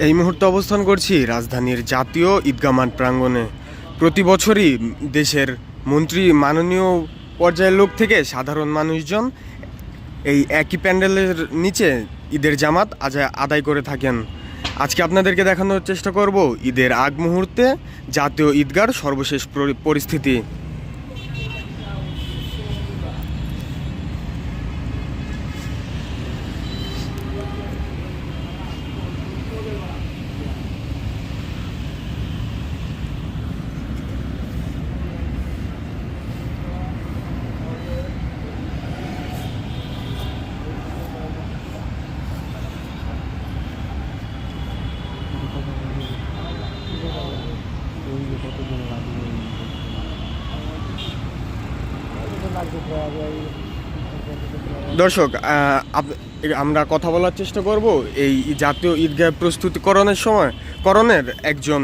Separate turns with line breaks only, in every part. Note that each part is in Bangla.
এই মুহূর্তে অবস্থান করছি রাজধানীর জাতীয় ঈদগাহ মাঠ প্রাঙ্গণে। প্রতি বছরই দেশের মন্ত্রী মাননীয় পর্যায়ের লোক থেকে সাধারণ মানুষজন এই একই প্যান্ডেলের নিচে ঈদের জামাত আদায় করে থাকেন। আজকে আপনাদেরকে দেখানোর চেষ্টা করব ঈদের আগ মুহূর্তে জাতীয় ঈদগার সর্বশেষ পরি- পরিস্থিতি। দর্শক আমরা কথা বলার চেষ্টা করব এই জাতীয় ঈদগাহ প্রস্তুতিকরণের সময় করণের একজন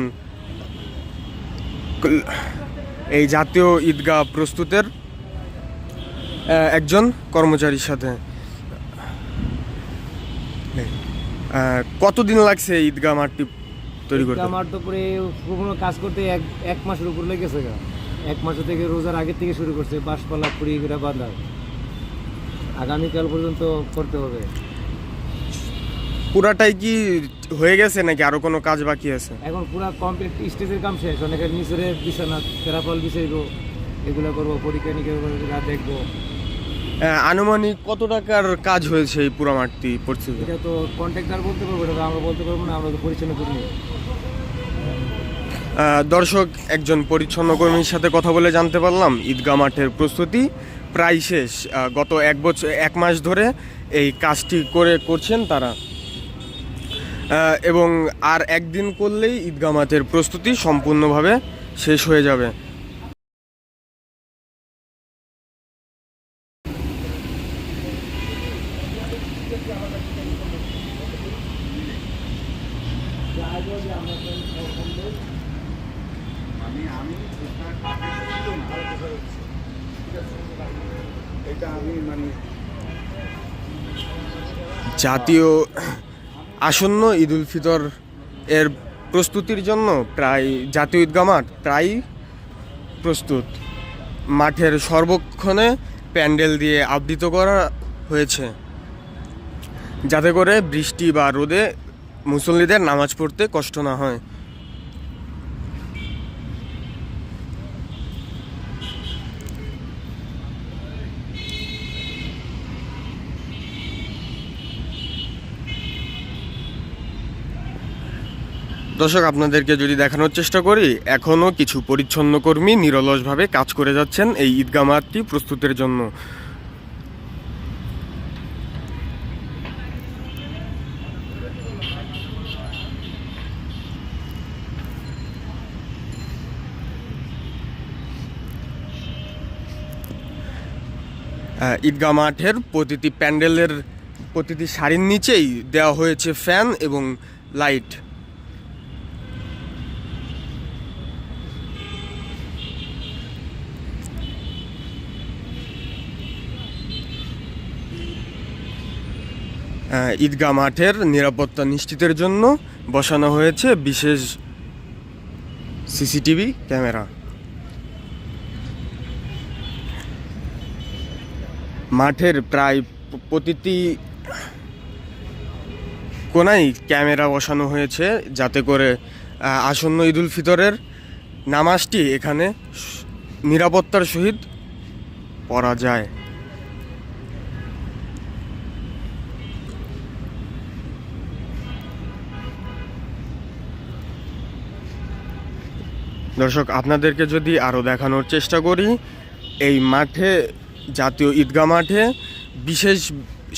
এই জাতীয় ঈদগাহ প্রস্তুতের একজন কর্মচারীর সাথে। কতদিন লাগছে ঈদগাহ মাঠটি তৈরি করতে।
আমার তো পরে কোনো কাজ করতে এক এক মাসের উপর লেগেছে গা। এক মাস থেকে রোজার আগে থেকে শুরু করছে বাঁশপালা পুরি করে বাঁধা আগামীকাল পর্যন্ত করতে হবে।
পুরাটাই কি হয়ে গেছে নাকি আরও কোনো কাজ বাকি আছে?
এখন পুরা কমপ্লিট স্টেজের কাম শেষ। অনেকের নিচের বিছানা তেরাফল বিছাইব এগুলো করব পরীক্ষা নিরীক্ষা দেখব।
আনুমানিক কত টাকার কাজ হয়েছে এই পুরা মাঠটি পরিস্থিতি
এটা তো কন্ট্রাক্টর বলতে পারব এটা আমরা বলতে পারব না আমরা তো পরিচালনা করিনি
দর্শক একজন পরিচ্ছন্ন কর্মীর সাথে কথা বলে জানতে পারলাম ঈদগাহ মাঠের প্রস্তুতি প্রায় শেষ। গত এক বছর এক মাস ধরে এই কাজটি করে করছেন তারা। এবং আর একদিন করলেই ঈদগাহ মাঠের প্রস্তুতি সম্পূর্ণভাবে শেষ হয়ে যাবে। জাতীয় আসন্ন ঈদ উল ফিতর এর প্রস্তুতির জন্য প্রায়, জাতীয় ঈদগাহ মাঠ প্রায় প্রস্তুত। মাঠের সর্বক্ষণে প্যান্ডেল দিয়ে আবৃত করা হয়েছে। যাতে করে বৃষ্টি বা রোদে মুসল্লিদের নামাজ পড়তে কষ্ট না হয়। দর্শক, আপনাদেরকে যদি দেখানোর চেষ্টা করি, এখনও কিছু পরিচ্ছন্ন কর্মী নিরলসভাবে কাজ করে যাচ্ছেন এই ঈদগাহ মাঠটি প্রস্তুতের জন্য। ঈদগাহ মাঠের প্রতিটি প্যান্ডেলের প্রতিটি সারির নিচেই দেওয়া হয়েছে ফ্যান এবং লাইট। ঈদগাহ মাঠের নিরাপত্তা নিশ্চিতের জন্য বসানো হয়েছে বিশেষ সিসিটিভি ক্যামেরা। মাঠের প্রায় প্রতিটি কোনায় ক্যামেরা বসানো হয়েছে যাতে করে আসন্ন ঈদুল ফিতরের নামাজটি এখানে নিরাপত্তার সহিত পড়া যায়। দর্শক, আপনাদেরকে যদি আরও দেখানোর চেষ্টা করি, এই মাঠে, জাতীয় ঈদগাহ মাঠে বিশেষ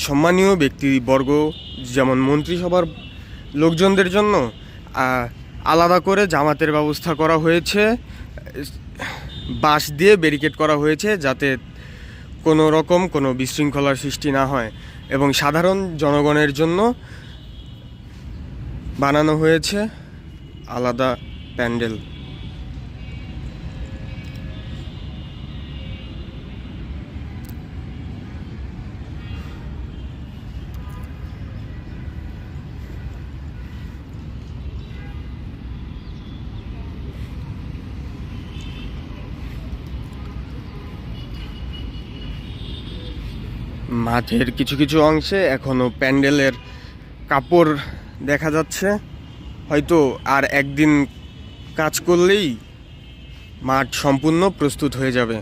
সম্মানীয় ব্যক্তিবর্গ, যেমন মন্ত্রিসভার লোকজনদের জন্য আলাদা করে জামাতের ব্যবস্থা করা হয়েছে, বাঁশ দিয়ে ব্যারিকেড করা হয়েছে যাতে কোনো রকম কোনো বিশৃঙ্খলার সৃষ্টি না হয় এবং সাধারণ জনগণের জন্য বানানো হয়েছে আলাদা প্যান্ডেল। মাঠের কিছু কিছু অংশে এখনও প্যান্ডেলের কাপড় দেখা যাচ্ছে। হয়তো আর একদিন কাজ করলেই মাঠ সম্পূর্ণ প্রস্তুত হয়ে যাবে।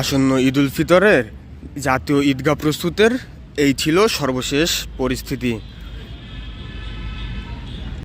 আসন্ন ঈদ উল ফিতরের জাতীয় ঈদগাহ প্রস্তুতের এই ছিল সর্বশেষ পরিস্থিতি।